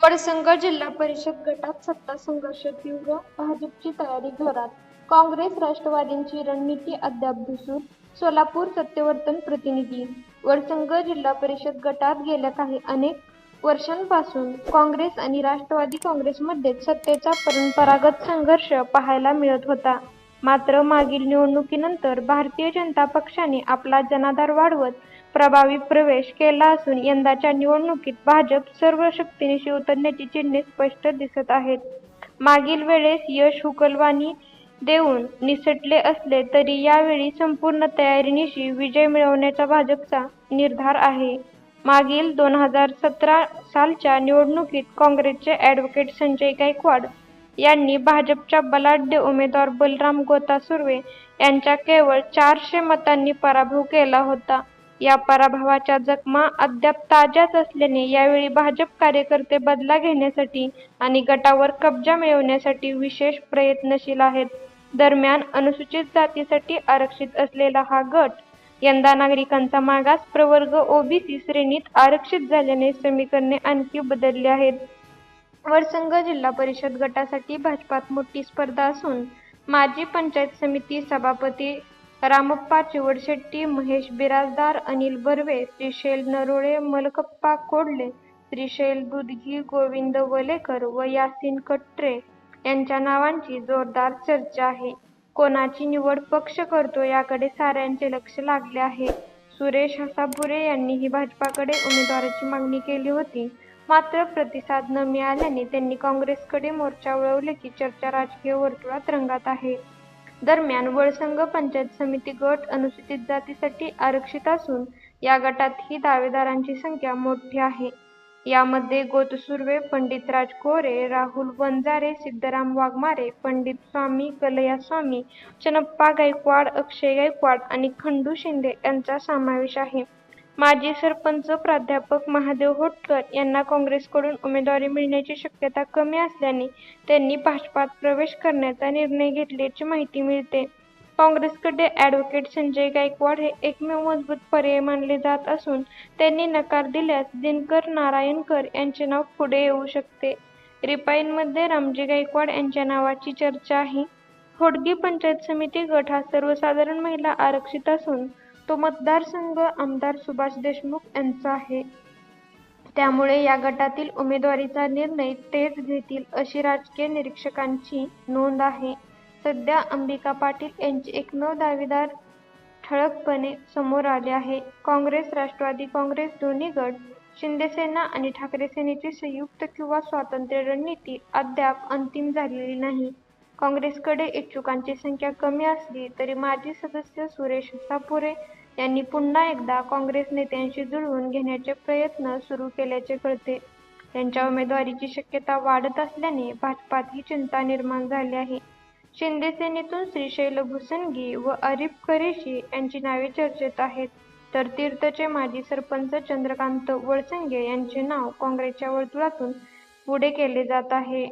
वडसंग जिल्हा परिषद गटात सत्ता संघर्ष तीव्र, भाजपची तयारी जोरात, काँग्रेस राष्ट्रवादींची रणनीती अद्याप दिसून सोलापूर सत्यवर्तन प्रतिनिधी, वडसंग जिल्हा परिषद गटात गेल्या काही अनेक वर्षांपासून काँग्रेस आणि राष्ट्रवादी काँग्रेसमध्ये सत्तेचा परंपरागत संघर्ष पाहायला मिळत होता. मात्र मागील निवडणुकीनंतर भारतीय जनता पक्षाने आपला जनाधार वाढवत प्रभावी प्रवेश केला असून यंदाच्या निवडणुकीत भाजप सर्व शक्तीने उतरण्याची चिन्हे स्पष्ट दिसत आहेत. मागील वेळेस यश हुकलवाणी देऊन निसटले असले तरी यावेळी संपूर्ण तयारीनिशी विजय मिळवण्याचा भाजपचा निर्धार आहे. मागील दोन हजार सतरा सालच्या निवडणुकीत काँग्रेसचे ॲडव्होकेट संजय गायकवाड यांनी भाजपच्या बलाढ्य उमेदवार बलराम गोता सुर्वे यांचा केवळ चारशे मतांनी पराभव केला होता. या पराभवाच्या जखमा अद्याप ताज्याच असल्याने यावेळी भाजप कार्यकर्ते बदला घेण्यासाठी आणि गटावर कब्जा मिळवण्यासाठी विशेष प्रयत्नशील आहेत. दरम्यान अनुसूचित जातीसाठी आरक्षित असलेला हा गट यंदा नागरिकांचा मागास प्रवर्ग ओबीसी श्रेणीत आरक्षित झाल्याने समीकरणे आणखी बदलली आहेत. वरसंग जिल्हा परिषद गटासाठी भाजपात मोठी स्पर्धा असून माजी पंचायत समिती सभापती रामप्पा चिवडशेट्टी, महेश बिराजदार, अनिल बर्वे, श्रीशैल नरोळे, मलकप्पा कोडले, श्रीशैल दुधगी, गोविंद वलेकर व यासीन कटरे यांच्या नावांची जोरदार चर्चा आहे. कोणाची निवड पक्ष करतो याकडे साऱ्यांचे लक्ष लागले आहे. सुरेश हसापुरे यांनीही भाजपाकडे उमेदवाराची मागणी केली होती. मात्र प्रतिसाद न मिळाल्याने त्यांनी काँग्रेसकडे मोर्चा वळवल्याची चर्चा राजकीय वर्तुळात रंगात आहे. दरम्यान वळसंघ पंचायत समिती गट अनुसूचित जातीसाठी आरक्षित असून या गटातही दावेदारांची संख्या मोठी आहे. यामध्ये गोतसुर्वे, पंडितराज कोरे, राहुल वंजारे, सिद्धराम वाघमारे, पंडित स्वामी कलयास्वामी, चनप्पा गायकवाड, अक्षय गायकवाड आणि खंडू शिंदे यांचा समावेश आहे. माजी सरपंच प्राध्यापक महादेव होटकर यांना काँग्रेसकडून उमेदवारी मिळण्याची शक्यता कमी असल्याने त्यांनी भाजपात प्रवेश करण्याचा निर्णय घेतल्याची माहिती मिळते. काँग्रेसकडे ॲडव्होकेट संजय गायकवाड हे एकमेव मजबूत पर्याय मानले जात असून त्यांनी नकार दिल्यास दिनकर नारायणकर यांचे नाव पुढे येऊ शकते. रिपाईंमध्ये रामजी गायकवाड यांच्या नावाची चर्चा आहे. होडगी पंचायत समिती गट हा सर्वसाधारण महिला आरक्षित असून तो मतदारसंघ आमदार सुभाष देशमुख यांचा आहे. त्यामुळे या गटातील उमेदवारीचा निर्णय तेच घेतील अशी राजकीय निरीक्षकांची नोंद आहे. सध्या अंबिका पाटील यांचे नव दावेदार ठळकपणे समोर आले आहे. काँग्रेस राष्ट्रवादी काँग्रेस दोन्ही गट, शिंदेसेना आणि ठाकरे सेनेची संयुक्त किंवा स्वातंत्र्य रणनीती अद्याप अंतिम झालेली नाही. काँग्रेसकडे इच्छुकांची संख्या कमी असली तरी माजी सदस्य सुरेश सापुरे यांनी पुन्हा एकदा काँग्रेस नेत्यांशी जुळवून घेण्याचे प्रयत्न सुरू केल्याचे कळते. त्यांच्या उमेदवारीची शक्यता वाढत असल्याने भाजपात ही चिंता निर्माण झाली आहे. शिंदेसेनेतून श्रीशैल भुसनगी व अरिफ करेशी यांची नावे चर्चेत आहेत. तर तीर्थचे माजी सरपंच चंद्रकांत वळसंगे यांचे नाव काँग्रेसच्या वर्तुळातून पुढे केले जात आहे.